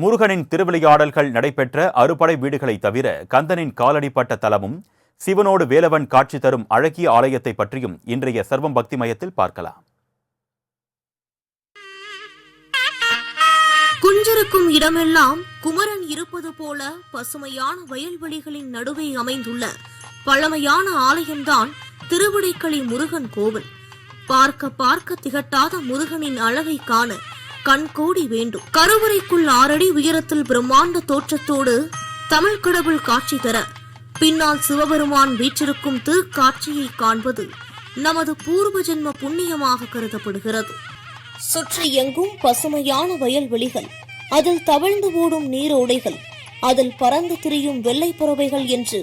முருகனின் திருவிளையாடல்கள் நடைபெற்ற அறுபடை வீடுகளை தவிர கந்தனின் காலடிப்பட்ட தலமும் சிவனோடு வேலவன் காட்சி தரும் அழகிய ஆலயத்தை பற்றியும் இன்றைய சர்வம் பக்தி மயத்தில் பார்க்கலாம். குஞ்சிருக்கும் இடமெல்லாம் குமரன் இருப்பது போல பசுமையான வயல்வெளிகளின் நடுவே அமைந்துள்ள பழமையான ஆலயம்தான் திருவிடைக்களி முருகன் கோவில். பார்க்க பார்க்க திகட்டாத முருகனின் அழகை காண கண்கோடி வேண்டும். கருவறைக்குள் ஆறடி உயரத்தில் பிரம்மாண்ட தோற்றத்தோடு தமிழ் கடவுள் காட்சி தர பின்னால் சிவபெருமான் வீற்றிருக்கும் திருக்காட்சியை காண்பது நமது பூர்வ ஜென்ம புண்ணியமாக கருதப்படுகிறது. சுற்றி எங்கும் பசுமையான வயல்வெளிகள் அதில் தவழ்ந்து ஓடும் நீரோடைகள் அதில் பறந்து திரியும் வெள்ளை பறவைகள் என்று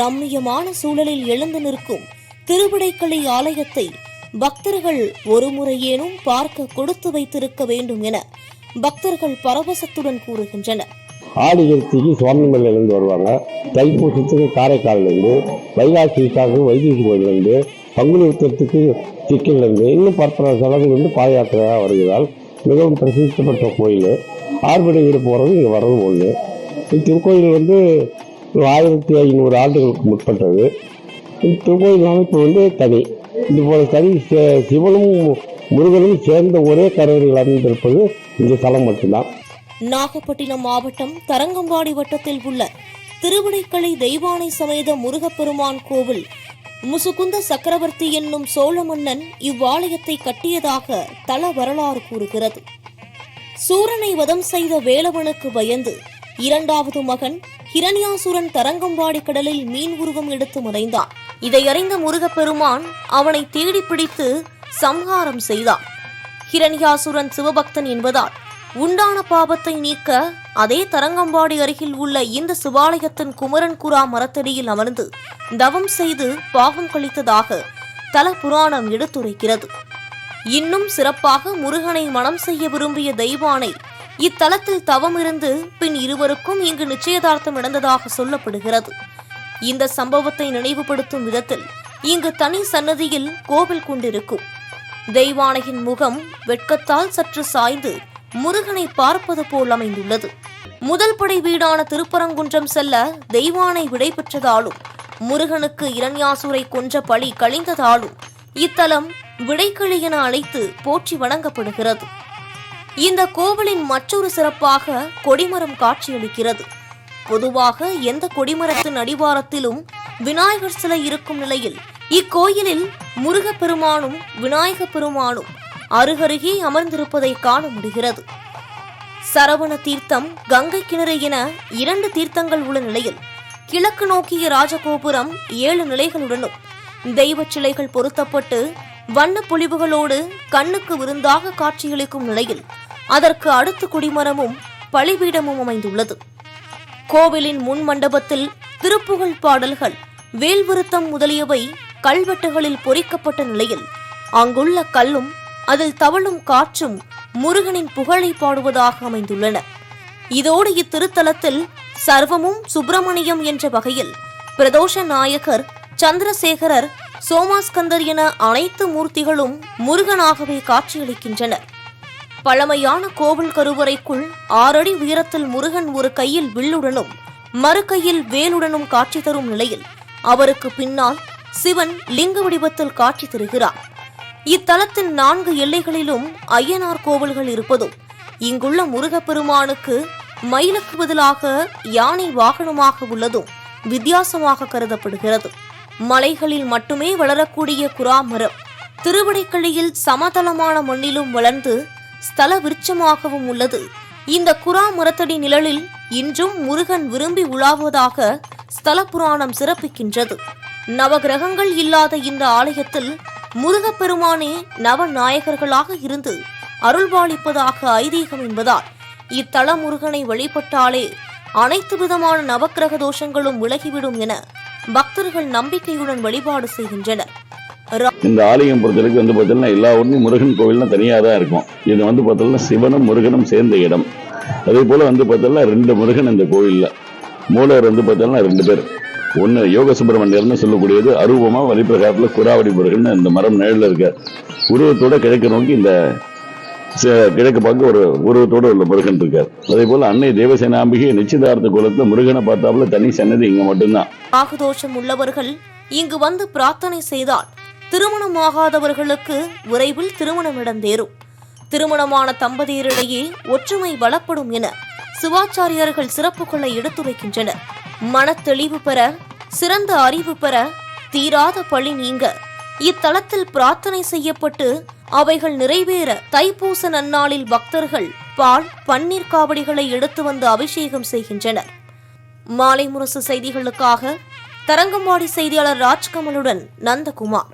ரம்மியமான சூழலில் எழுந்து நிற்கும் திருவிடைக்களி ஆலயத்தை பக்தர்கள் ஒருமுறையேனும் பார்க்க கொடுத்து வைத்திருக்க வேண்டும் என பக்தர்கள் பரவசத்துடன் கூறுகின்றனர். ஆடி விருத்திக்கு சுவாமிமலையிலேருந்து வருவாங்க. தைப்பூசத்துக்கு காரைக்காலிலிருந்து வைகாசிக்காக வைத்திய கோயிலேருந்து பங்குனி உத்தரத்துக்கு இன்னும் பற்பல செலவிலிருந்து வந்து பாத மிகவும் பிரசித்தி பெற்ற கோயில். ஆறுபடை வீடு போகிறது இங்கே வர்றது ஒன்று இத்திருக்கோயில் வந்து ஆயிரத்தி ஐநூறு ஆண்டுகளுக்கு முற்பட்டது. இத்திருக்கோயில் அமைப்பு வந்து தனி. இது போல தனி சிவனும் முருகனும் சேர்ந்த ஒரே கரையில் அமைந்திருப்பது இந்த தலம் மட்டும்தான். நாகப்பட்டினம் மாவட்டம் தரங்கம்பாடி வட்டத்தில் உள்ள திருவிடைக்களி தெய்வானை சமேத முருகப்பெருமான் கோவில் முசுகுந்த சக்கரவர்த்தி என்னும் சோழ மன்னன் இவ்வாலயத்தை கட்டியதாக தல வரலாறு கூறுகிறது. சூரனை வதம் செய்த வேலவனுக்கு பயந்து இரண்டாவது மகன் ஹிரண்யாசுரன் தரங்கம்பாடி கடலில் மீன் உருவம் எடுத்து மறைந்தான் இதை அறிந்த முருகப்பெருமான் அவனை தேடி பிடித்து சம்ஹாரம் செய்தான். ஹிரண்யாசுரன் சிவபக்தன் என்பதால் உண்டான பாபத்தை நீக்க அதே தரங்கம்பாடி அருகில் உள்ள இந்த சிவாலயத்தின் குமரன் குரா மரத்தடியில் அமர்ந்து தவம் செய்து பாவம் கழித்ததாக தல புராணம் எடுத்துரைக்கிறது. இன்னும் சிறப்பாக முருகனை மனம் செய்ய விரும்பிய தெய்வானை இத்தலத்தில் தவம் இருந்து பின் இருவருக்கும் இங்கு நிச்சயதார்த்தம் நடந்ததாக சொல்லப்படுகிறது. இந்த சம்பவத்தை நினைவுபடுத்தும் விதத்தில் இங்கு தனி சன்னதியில் கோவில் கொண்டிருக்கும். தெய்வானையின் முகம் வெட்கத்தால் சற்று சாய்ந்து முருகனை பார்ப்பது போல் அமைந்துள்ளது. முதல் படை வீடான திருப்பரங்குன்றம் செல்ல தெய்வானை விடை பெற்றதாலும் முருகனுக்கு இரண்யாசூரை கொன்ற பழி கழிந்ததாலும் இத்தலம் விடைக்கிளி என அழைத்து போற்றி வணங்கப்படுகிறது. இந்த கோவிலின் மற்றொரு சிறப்பாக கொடிமரம் காட்சியளிக்கிறது. பொதுவாக எந்த கொடிமரத்தின் அடிவாரத்திலும் விநாயகர் சிலை இருக்கும் நிலையில் இக்கோயிலில் முருகப்பெருமானும் விநாயக பெருமானும் அருகருகே அமர்ந்திருப்பதை காண முடிகிறது. சரவண தீர்த்தம் கங்கை கிணறு என இரண்டு தீர்த்தங்கள் உள்ள நிலையில் கிழக்கு நோக்கிய ராஜகோபுரம் ஏழு நிலைகளுடனும் தெய்வச் சிலைகள் பொருத்தப்பட்டு வண்ண பொலிவுகளோடு கண்ணுக்கு விருந்தாக காட்சியளிக்கும் நிலையில் அதற்கு அடுத்த குடிமரமும் பலிபீடமும் அமைந்துள்ளது. கோவிலின் முன் மண்டபத்தில் திருப்புகழ் பாடல்கள் வேல்விருத்தம் முதலியவை கல்வெட்டுகளில் பொறிக்கப்பட்ட நிலையில் அங்குள்ள கல்லும் அதில் தவழும் காற்றும் முருகனின் புகழை பாடுவதாக அமைந்துள்ளன. இதோடு இத்திருத்தலத்தில் சர்வமும் சுப்பிரமணியம் என்ற வகையில் பிரதோஷ நாயகர் சந்திரசேகரர் சோமாஸ்கந்தர் என அனைத்து மூர்த்திகளும் முருகனாகவே காட்சியளிக்கின்றனர். பழமையான கோவில் கருவறைக்குள் ஆறடி உயரத்தில் முருகன் ஒரு கையில் வில்லுடனும் மறு கையில் வேலுடனும் காட்சி தரும் நிலையில் அவருக்கு பின்னால் சிவன் லிங்க வடிவத்தில் காட்சி தருகிறார். இத்தலத்தின் நான்கு எல்லைகளிலும் ஐயனார் கோவில்கள் இருப்பதும் இங்குள்ள முருகப்பெருமானுக்கு மயிலுக்கு பதிலாக யானை வாகனமாக உள்ளதும் வித்தியாசமாக கருதப்படுகிறது. மலைகளில் மட்டுமே வளரக்கூடிய குராமரம் திருவடைக்களியில் சமதளமான மண்ணிலும் வளர்ந்து ஸ்தல விருட்சமாகவும் உள்ளது. இந்த குரா மரத்தடி நிழலில் இன்றும் முருகன் விரும்பி உலாவதாக ஸ்தல புராணம் சிறப்பிக்கின்றது. நவகிரகங்கள் இல்லாத இந்த ஆலயத்தில் முருகப்பெருமானே நவநாயகர்களாக இருந்து அருள்பாலிப்பதாக ஐதீகம் என்பதால் இத்தல முருகனை வழிபட்டாலே அனைத்து விதமான நவக்கிரக தோஷங்களும் விலகிவிடும் என பக்தர்கள் நம்பிக்கையுடன் வழிபாடு செய்கின்றனர். இந்த ஆலயம் பொறுத்தவரைக்கும் வந்து பார்த்தீங்கன்னா எல்லா ஊர்லையும் முருகன் கோவில்னா தனியாக தான் இருக்கும். இது வந்து பார்த்தீங்கன்னா சிவனும் முருகனும் சேர்ந்த இடம். அதே போல் வந்து பார்த்தீங்கன்னா ரெண்டு முருகன் இந்த கோவிலில். மூலவர் வந்து பார்த்தீங்கன்னா ரெண்டு பேர். ஒன்று யோக சுப்பிரமணியர்னு சொல்லக்கூடியது அருவமாக வழிபிரகாரத்தில் குராவடி முருகன் இந்த மரம் நிழலில் இருக்க உருவத்தோட கிழக்கு நோக்கி இந்த கிழக்கு பார்க்க ஒரு உருவத்தோடு உள்ள முருகன் இருக்கார். அதே போல அன்னை தேவசேனாம்பிகை நிச்சயதார்த்த குலத்துல முருகனை பார்த்தாப்புல தனி சன்னதி இங்க மட்டும்தான். நாகதோஷம் உள்ளவர்கள் இங்கு வந்து பிரார்த்தனை செய்தால் திருமணமாகாதவர்களுக்கு விரைவில் திருமணம் இடம்பெறும் திருமணமான தம்பதியரிடையே ஒற்றுமை வளப்படும் என சிவாச்சாரியர்கள் சிறப்புகளை எடுத்துரைக்கின்றனர். மனத்தெளிவு பெற சிறந்த அறிவு பெற தீராத பழி நீங்க. இத்தலத்தில் பிரார்த்தனை செய்யப்பட்டு அவைகள் நிறைவேற தைப்பூச நன்னாளில் பக்தர்கள் பால் பன்னீர் காவடிகளை எடுத்து வந்து அபிஷேகம் செய்கின்றனர். மாலை முரசு செய்திகளுக்காக தரங்கம்பாடி செய்தியாளர் ராஜ்கமலுடன் நந்தகுமார்.